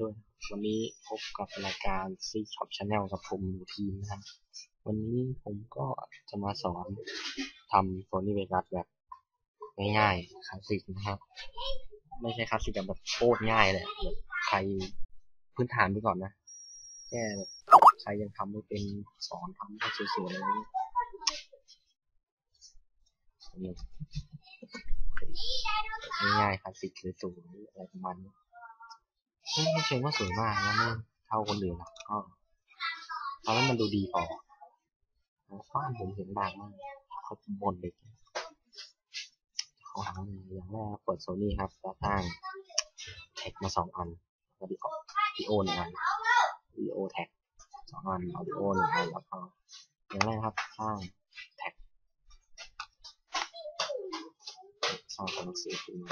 ด้วย วันนี้พบกับรายการซีช็อปชาแนลกับผมหนูทีมนะครับ วันนี้ผมก็จะมาสอนทำโซนี่เวกัสแบบง่ายๆคลาสสิกนะครับ ไม่ใช่คลาสสิกแบบโคตรง่ายเลยแบบใครพื้นฐานไปก่อนนะ แค่แบบใครยังทำไม่เป็นสอนทำให้สวยๆอะไรอย่างเงี้ยง่ายๆคลาสสิกสวยๆอะไรประมาณนี้ ไม่ไม่เชิงว่าสวยมากนะไม่เท่าคนอื่นหรอกก็ตอนนั้นมันดูดีพอบ้านผมเห็นบางมากเขาบ่นเด็กเขาหาอย่างแรกเปิดโซนี่ครับแล้วตั้งแท็กมาสองอันแล้วดีออกดีโอหนึ่งอันวีโอแท็กสองอันเอาดีโอหนึ่งอันแล้วก็อย่างแรกครับสร้างแท็กสร้างตัวหนังสือขึ้นมา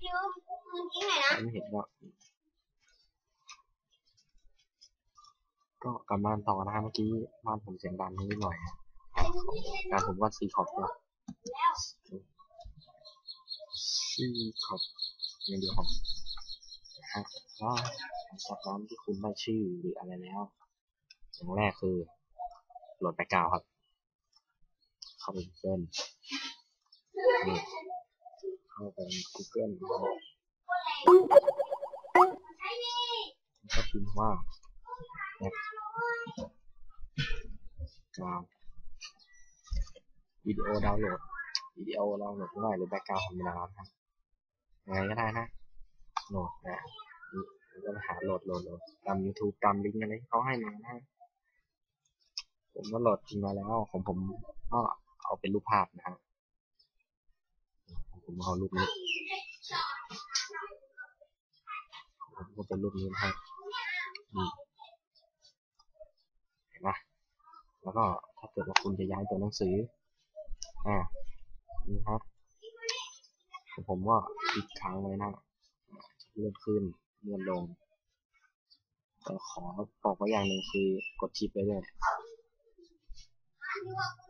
คิว มึงทิ้งไหนนะ ไม่เห็นก็ก็กลับมาต่อนะฮะเมื่อกี้บ้านผมเสียงดังนิดหน่อยนะการผมว่าซีขอบเนี่ยซีขอบอย่างเดียวครับนะฮะก็หลังจากนั้นที่คุณได้ชื่อหรืออะไรแล้วอย่างแรกคือโหลดแบ็กกราวด์ครับ เข้าไป Google นี่เข้าไป Google นะครับแล้ ว่าแบ็กราววิดีโอดาวน์โหลดวิดีโอดาวน์โหลดง่ายหรือแบ็กกราวด์ธรรมดาครับยังไงก็ได้นะโหลดนะก็หาโหลดโหลดโหลดตาม YouTube ตามลิงก์อะไรเขาให้มานะผมก็โหลดจริงมาแล้ว ของผมก็เอาเป็นรูปภาพนะฮะผมเอารูปนี้ผมก็เป็นรูปนี้นะฮะ เห็นไหมแล้วก็ถ้าเกิดว่าคุณจะย้ายตัวหนังสือ อ่า นี่ครับของผมก็คลิกค้างไว้นะเลื่อนขึ้นเลื่อนลง แต่ขอบอกไว้อย่างหนึ่งคือกดชิปไว้ด้วย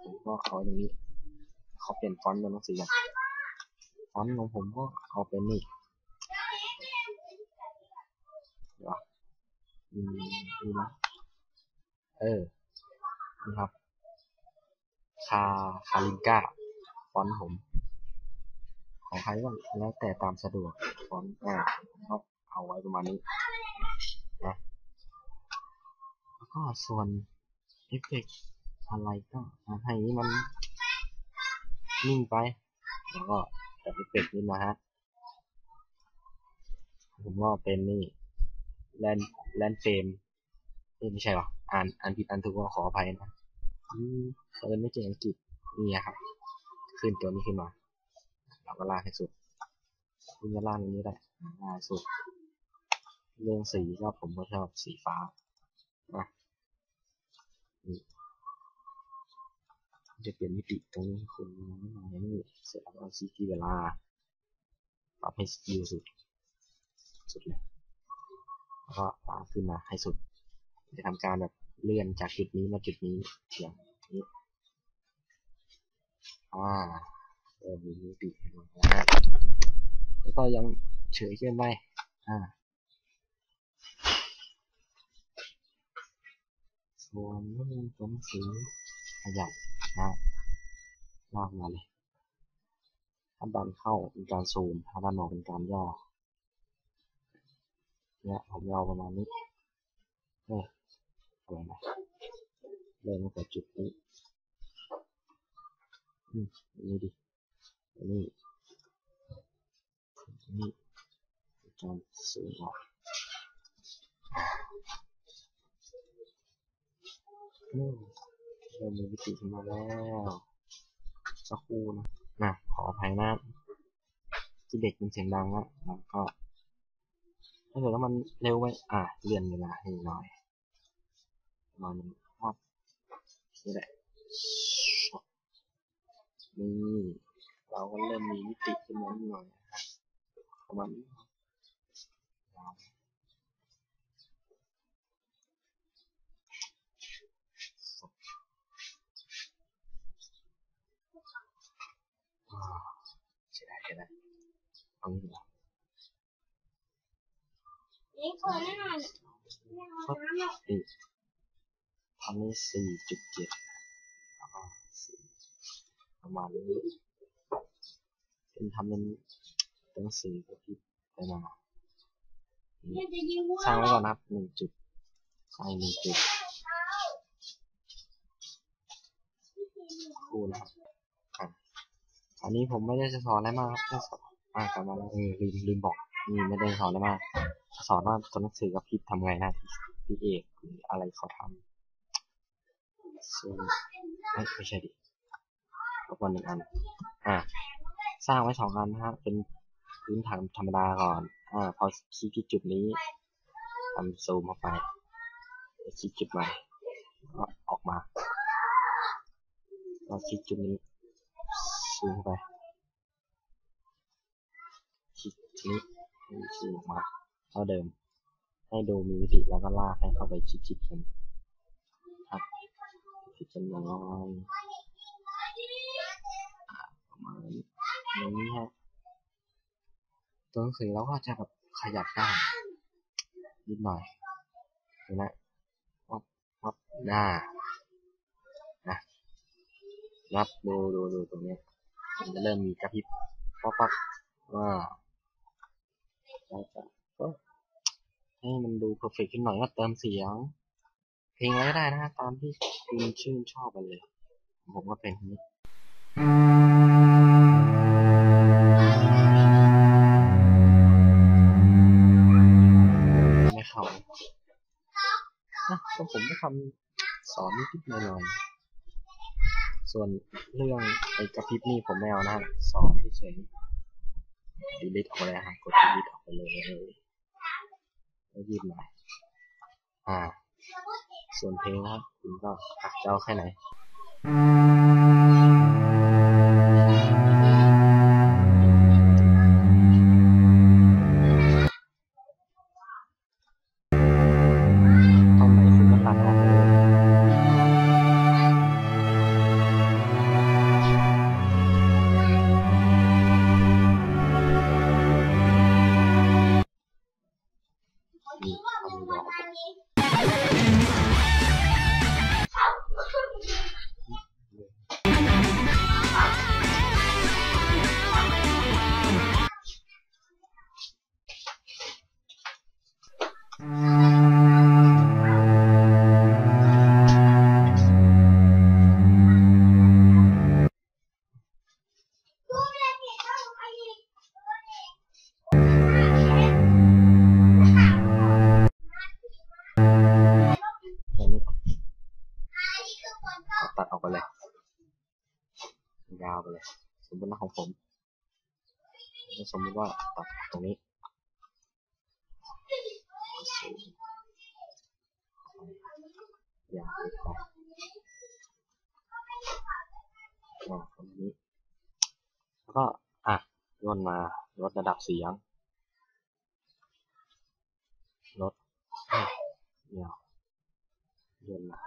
ผมก็เอาอย่างนี้ เขาเปลี่ยนฟอนต์เป็นหนังสือฟอนต์ของผมก็เอาเป็นนี่เดี๋ยว อืมนี่นะเออนี่ครับ คาคาลินก้าฟอนต์ผม ของใครก็แล้วแต่ตามสะดวกฟอนต์อ่าก็เอาไว้ประมาณนี้นะแล้วก็ส่วนเอฟเฟกต์อะไรก็ให้นี่มันนิ่งไป แล้วก็แต่เอฟเฟกต์นี่นะฮะผมว่าเป็นนี่ แลนแลนเฟมไม่ใช่หรออ่านอ่านผิดอ่านถูกก็ขออภัยนะอืมเอินไม่เก่งอังกฤษนี่ครับ ขึ้นตัวนี้ขึ้นมา เราก็ลากให้สุดคุณจะลากอย่างนี้ได้ลากสุด เรื่องสีก็ผมก็ชอบสีฟ้านะนี่จะเปลี่ยนมิติตรงนี้คุณมาอย่างนี้เสร็จแล้วก็ชี้ที่เวลาปรับให้สกิลสุด สุดเลย แล้วก็ปาขึ้นมาให้สุด จะทำการแบบเลื่อนจากจุดนี้มาจุดนี้อย่างนี้อ่าเริ่มมีมิติให้มันะฮะแล้วก็ยังเฉยเกินไปอ่าส่วนเรื่องตัวหนังสือขยับนะลากมาเลยถ้าดันเข้าเป็นการซูมถ้าดันออกเป็นการย่อ เนี่ยผมยาวประมาณนี้เฮ้ยอะไรนะเริ่มตั้งแต่จุดนี้อืมนี่ดินี่นี่การซูมออกอืมเริ่มมีวิธีขึ้นมาแล้วสักครู่นะนะขออภัยนะที่เด็กมันเสียงดังอะแล้วก็ ถ้าเกิดว่ามันเร็วไปอะเลื่อนเวลาให้หน่อยประมาณนี้ครับนี่แหละนี่เราก็เริ่มมีมิติขึ้นมาหน่อยนะครับประมาณนี้ครับอ่าเอางี้ดีกว่า นี่เปิดแน่นอนี่ทำนี้สี่จุดเจ็ดแล้วก็สี่ประมาณนี้เป็นทำเป็นตัวสื่อกระพริบไปมาสร้างไว้ก่อนนับหนึ่งจุดสร้างหนึ่งจุดคู่นะครับอันนี้ผมไม่ได้จะสอนอะไรมากครับแค่สอนอ่ากลับมาแล้วเออลืมลืมบอก นี่ไม่ได้สอนอะไรมากสอนว่าตัวหนังสือกระพริบทำไงนะพี่เอกหรืออะไรเขาทำซึ่งไม่ใช่ดิรบกวนหนึ่งอัน อะสร้างไว้สองอันนะฮะ เป็นพื้นฐานธรรมดาก่อน อ่า พอคลิกที่จุดนี้ทำซูมเข้าไปคลิกจุดใหม่ก็ออกมาก็คลิกจุดนี้ซูมเข้าไปคลิกจุ ดนี้ซูมออกมาเท่าเดิม ให้ดูมีวิธีแล้วก็ลากให้เข้าไปชิดๆกันครับชิดกันน้อยประมาณนี้ฮะตัวหนังสือเราก็จะแบบขยับได้นิดหน่อยเห็นไหมวับวับหน้านะนับดูดูดูตรงเนี้ยมันจะเริ่มมีกระพริบป๊อปป๊อปว่า แล้วก็ก็ให้มันดูเพอร์เฟกขึ้นหน่อยก็เติมเสียง เพลงอะไรก็ได้นะฮะตามที่คุณชื่นชอบกันเลย ผมก็เป็นนี้ไม่เข้านะก็ผมก็ทำสอนนิดๆหน่อยๆส่วนเรื่องไอ้กระพริบนี่ผมไม่เอานะสอนเฉยๆ ดีลิทออกไปเลยฮะกดดีลิทออกไปเลยแล้วยืดหน่อยอ่า ส่วนเพลงนะครับคุณก็อะจะเอาแค่ไหน สมมติว่าของผม สมมติว่าตัดตรงนี้ยาวไปอ่าตรงนี้ แล้วก็อะย่นมาลดระดับเสียงลดเดี๋ยวย่นมา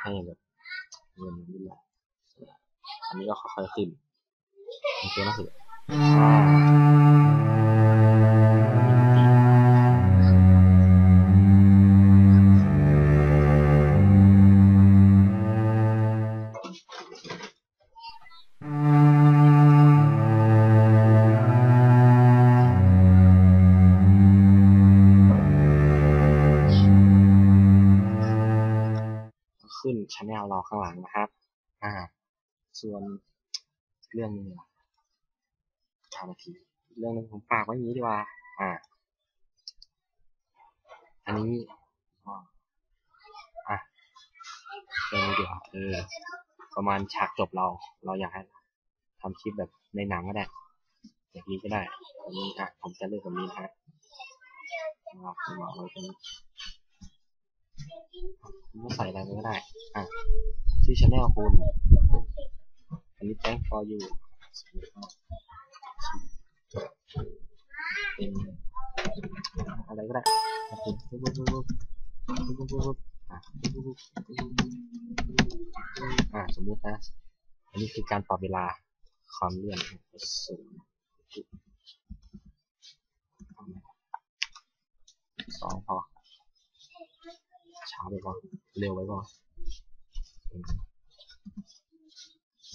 ให้แบบเงินนิดหน่อยอันนี้ก็ค่อยๆขึ้น いけます。 รื่องหนึงผมฝากไว้อย่างนี้ดีกว่า อ่า อันนี้อะเรื่องนี้ดีกว่าเออประมาณฉากจบเรา เราอยากให้ทำคลิปแบบในหนังก็ได้แบบนี้ก็ได้อันนี้อะผมจะเลือกแบบนี้นะฮะเอาผมเอาไว้ตรงนี้ผมก็ใส่อะไรก็ได้ อะชื่อช anel คุณอันนี้ thank for you อะไรก็ได้ปุ๊บปุ๊บปุ๊บปุ๊บปุ๊บปุ๊บอะปุ๊บปุ๊บอะสมมตินะ อันนี้คือการปรับเวลาความเลื่อนศูนย์สองพอช้าไปก่อนเร็วไปก่อน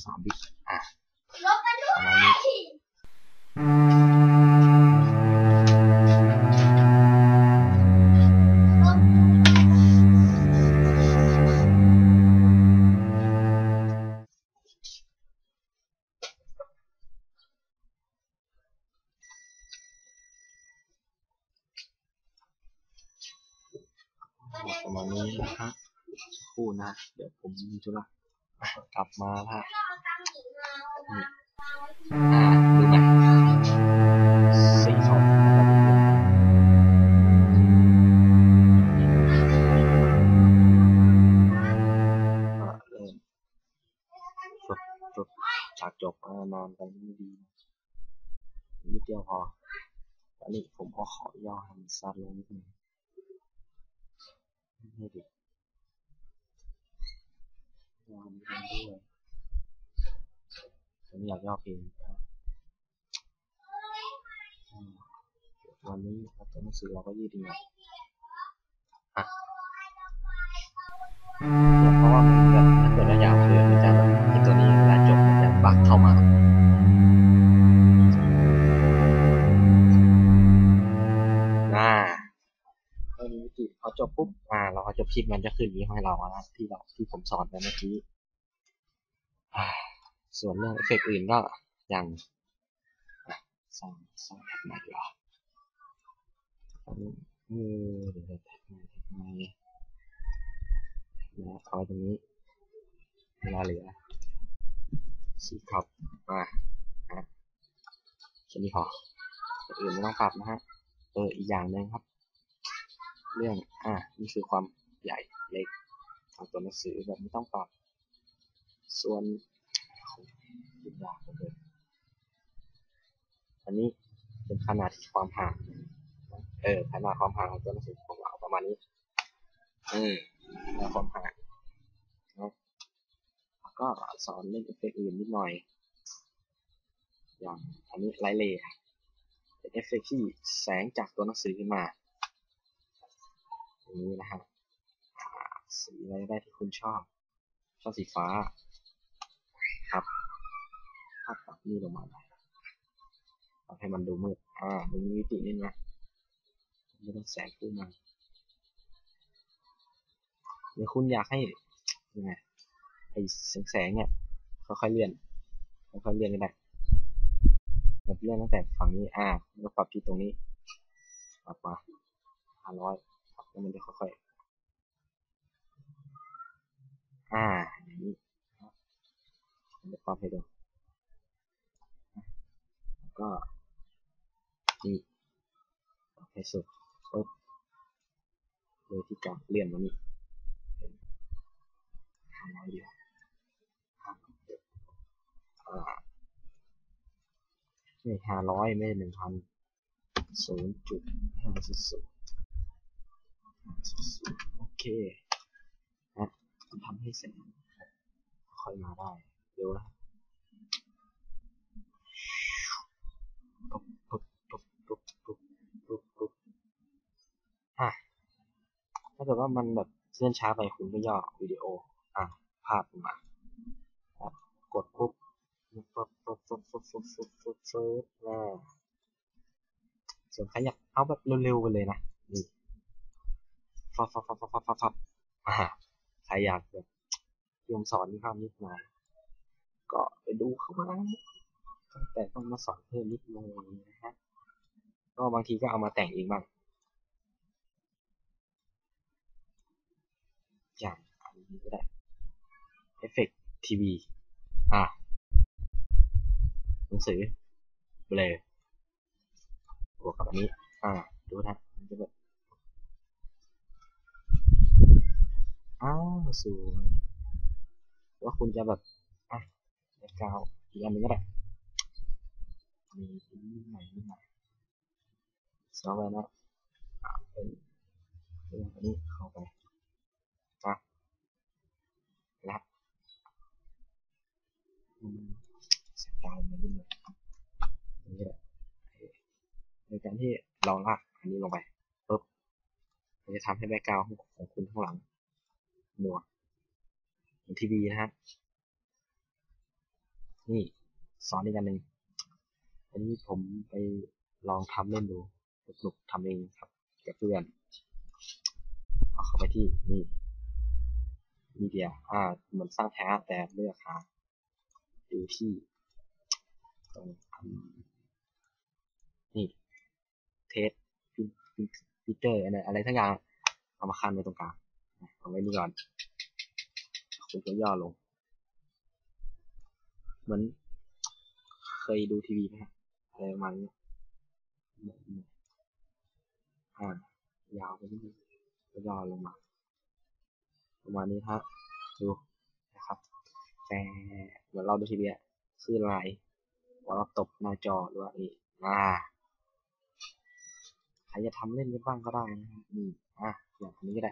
สามบิตอะประมาณนี้ ประมาณนี้นะฮะสักครู่นะ เดี๋ยวผมมีธุระอะกลับมาละเราเวันนี้เราตัวหนังสือเราก็ยืดดีหน่อยอะเนี่ยเพราะว่ามันแบบถ้าเกิดเรายาวเกินมันจะแบบไอตัวนี้เวลาจบมันจะบักเข้ามาอ่าเออวิธีพอจบปุ๊บอ่า เราก็จบคลิปมันจะขึ้นนี้ให้เราอะนะที่เราที่ผมสอนไปเมื่อกี้อ่าส่วนเรื่องเอฟเฟกต์อื่นก็ยังอะสร้างสร้างแบบใหม่ดีกว่ อันนี้เออเดี๋ยวแท็กม่แท็กใหม่นะเอาตรงนี้เวลาเหลือสีครับอ่าฮะแค่นี้พออย่างอื่นไม่ต้องปรับนะฮะเอออีกอย่างหนึ่งครับ เรื่องอ่านี่คือความใหญ่เล็กของตัวหนังสือแบบไม่ต้องปรับ ส่วนยิ่งยากเลือเกินอันนี้เป็นขนาดความห่าง เออขนาดความห่างของตัวหนังสือของเราประมาณนี้ อืมขนาดความห่างนะแล้วก็สอนเล่นเอฟเฟกต์อื่นนิดหน่อย อย่างอันนี้ไลท์เลย์เป็นเอฟเฟกต์ที่แสงจากตัวหนังสือขึ้นมาอย่างนี้นะฮะอ่าสีอะไรก็ได้ที่คุณชอบ ชอบสีฟ้า ครับถ้าปรับนี่ลงมาหน่อยให้มันดูมืด อ่า มีมิตินิดนะ ไม่ต้องแสงขึ้นมาหรือคุณอยากให้ยังไงไอ้แสงแสงเนี่ยค่อยๆเลื่อนค่อยๆเลื่อนก็ได้แบบเลื่อนตั้งแต่ฝั่งนี้อ่าแล้วปรับที่ตรงนี้ปรับมาห้าร้อยปรับแล้วมันจะค่อยๆอ่าอย่างนี้ครับผมจะปรับให้ดูก็นี่ปรับให้สุด ปึ๊บโดยที่การเลื่อนมานี่เป็นห้าร้อยเดียวห้าร้อยเดียวอ่าไม่ห้าร้อยไม่หนึ่งพันศูนย์จุดห้าศูนย์ศูนย์โอเคนะทำให้เสร็จค่อยมาได้เดี๋ยวนะปุ๊บปุ๊บปุ๊บปุ๊บปุ๊บปุ๊บปุ๊บอะถ้าเกิดว่ามันแบบเลื่อนช้าไปคุณก็ย่อวิดีโออะภาพมาครับกดปุ๊บปุ๊บปุ๊บปุ๊บปุ๊บปุ๊บปุ๊บปุ๊บปุ๊บปุ๊บอ่าส่วนใครอยากเอาแบบเร็วๆไปเลยนะนี่ฟับฟับฟับฟับฟับฟับฟับอ่าใครอยากแบบเตรียมสอนมีความนิดหน่อยก็ไปดูเข้ามาแต่ต้องมาสอนเพิ่มนิดหน่อยนะฮะก็บางทีก็เอามาแต่งเองบ้างอันนี้ ก็ได้เอฟเฟกต์ทีวีอ่าหนังสือเบลอบวกกับอันนี้ อ่า ดูนะมันจะแบบอ้าวสวยว่าคุณจะแบบอะแกาวอีกอันหนึงก็ได้มีนิดหน่อยนิดหน่อยสองไปนะอ่าเป็นเป็นอันนี้เข้าไปอะแล้วอืม สไตล์มันนิดหน่อยนี่แหละโดยการที่เราลากอันนี้ลงไปปุ๊บมันจะทำให้แบ็กกราวของคุณข้างหลังมัวเหมือนทีวีนะฮะนี่สอนอีกอันหนึ่งอันนี้ผมไปลองทำเล่นดูสนุกๆทำเองครับกับเพื่อนเอาเข้าไปที่นี่มีเดียอ่าเหมือนสร้างแท้แต่เลือกหา ดูที่ตรงนี่เทสฟิเตอร์อะไรทั้งอย่างเอามาคันไว้ตรงกลางเอาไว้นี่ก่อนคุณก็ย่อลง เหมือนเคยดูทีวีไหมอะไรประมาณนี้อ่ายาวไปนิดนึงก็ย่อลงมาประมาณนี้ฮะดูนะครับแต่ เหมือนเราดูทีวีอะคือลายพอเราตบหน้าจอหรือว่านี่อ่าใครจะทำเล่นกันบ้างก็ได้นะฮะนี่อะอย่างนี้ก็ได้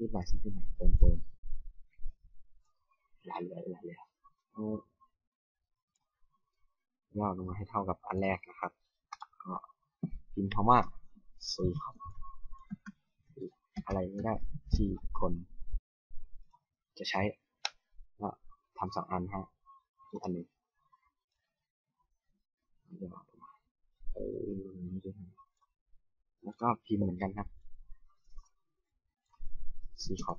นิดหน่อยสักนิดหน่อยเติมเติมหลายเลยหลายเลยอาย่อลงมาให้เท่ากับอันแรกนะครับก็พิมพ์คำว่าสีครับอะไรไม่ได้ที่คนจะใช้ ทำสองอันฮะอีกอันหนึ่งเดี๋ยวเออแล้วก็พิมพ์เหมือนกันครับสีขอบ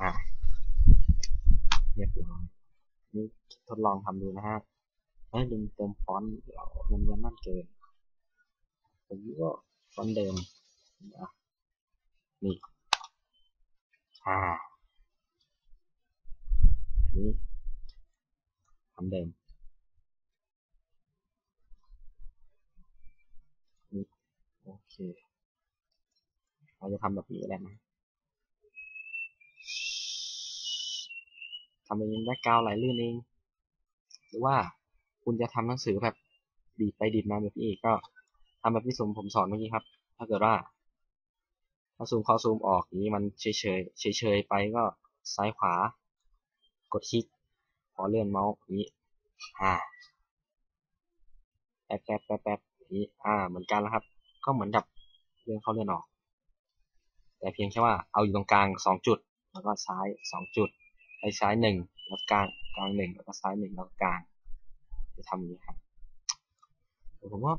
อะเรียบร้อยนี่ทดลองทำดูนะฮะเอ้ยลืมเติมฟอนต์เรามันยังนั่นเกินผมก็ฟอนต์เดิมนี่อ่า นี้ทำเดิมโอเคเราจะทำแบบนี้แหละนะทำเองแบ็กกราวด์ไหลลื่นเอง หรือว่าคุณจะทำหนังสือแบบดีดไปดีดมาแบบนี้ก็ทำแบบที่สมผมสอนเมื่อกี้ครับ ถ้าเกิดว่าถ้าซูมเข้าซูมออกนี้มันเฉยเฉยเฉยเฉยไปก็ซ้ายขวา กดคลิก พอเลื่อนเมาส์นี้อ่าแป๊บแป๊บแป๊บแป๊บนี้อ่า เหมือนกันแล้วครับ ก็เหมือนกับเลื่อนเข้าเลื่อนออก แต่เพียงแค่ว่าเอาอยู่ตรงกลางสองจุด แล้วก็ซ้ายสองจุดไปซ้ายหนึ่งแล้วกลางกลางหนึ่งแล้วก็ซ้ายหนึ่งแล้วกลางจะทำอย่างนี้ครับเดี๋ยวผมว่า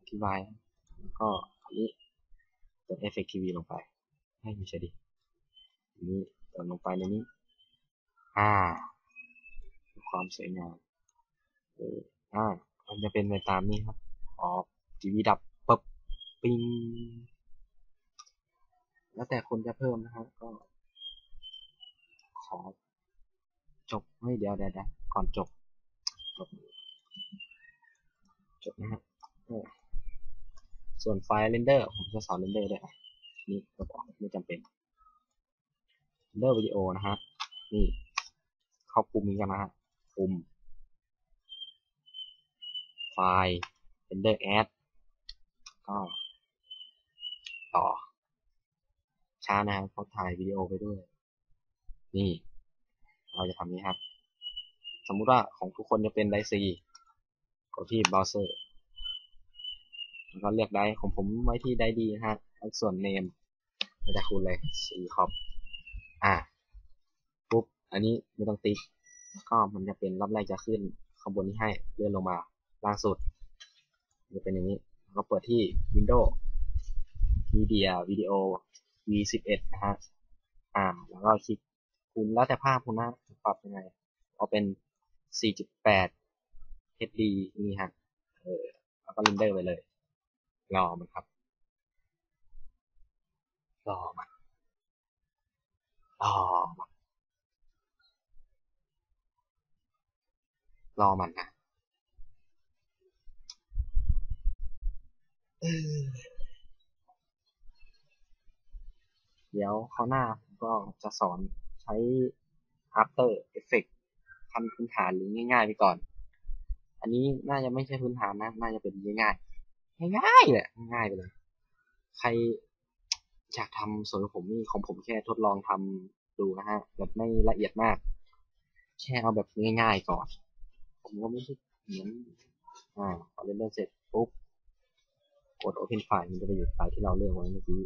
อธิบายแล้วก็อันนี้เติมเอฟเฟกต์ทีวีลงไป ให้ไม่ใช่ดินนี้เติมลงไปในนี้ อ่า ความสวยงามเอออ่า มันจะเป็นไปตามนี้ครับ ออกทีวีดับปึ๊บปิงแล้วแต่คนจะเพิ่มนะครับก็ ขอ จบไม่เดี๋ยวเดี๋ยวเดี๋ยวก่อนจบ จบ จบนะฮะเออส่วนไฟล์เรนเดอร์ ผมจะสอนเรนเดอร์ด้วยอะนี่ก็บอกไม่จำเป็นเรนเดอร์วิดีโอนะฮะนี่ เข้าปุ่มนี้กันนะฮะปุ่มไฟล์ render add ก็ต่อ ช้านะครับเพราะถ่ายวิดีโอไปด้วย นี่ เราจะทำนี้ครับ สมมุติว่าของทุกคนจะเป็นไดซีกดที่เบราว์เซอร์แล้วก็เลือกได้ของผมไว้ที่ได้ดีนะฮะส่วนเนมเราจะคูณเลยสีขอบอ่า อันนี้ไม่ต้องติ๊กแล้วก็มันจะเป็นรอบแรกจะขึ้นข้างบนนี้ให้เลื่อนลงมาล่างสุดจะเป็นอย่างนี้แล้วเปิดที่ Windows Media Video V11 นะฮะอ่าแล้วก็คลิกคุณแล้วแต่ภาพคุณนะปรับยังไงเอาเป็น 4.8 HD นี่ฮะเออแล้วก็เรนเดอร์ไปเลย รอมันครับ รอมันรอมัน รอมันนะเดี๋ยวข้าวหน้าผมก็จะสอนใช้ After Effects ขั้นพื้นฐานหรือง่ายๆไปก่อน อันนี้น่าจะไม่ใช่พื้นฐานนะ น่าจะเป็นง่ายๆ ง่ายๆแหละ ง่ายไปเลย ใครอยากทำส่วนของผมนี่ของผมแค่ทดลองทำดูนะฮะ แบบไม่ละเอียดมาก แค่เอาแบบง่ายๆก่อน ผมก็ไม่ใช่เหมือนอ่าพอเล่นเดอร์เสร็จปุ๊บกด Open File มันจะไปอยู่ไฟล์ที่เราเลือกไว้เมื่อกี้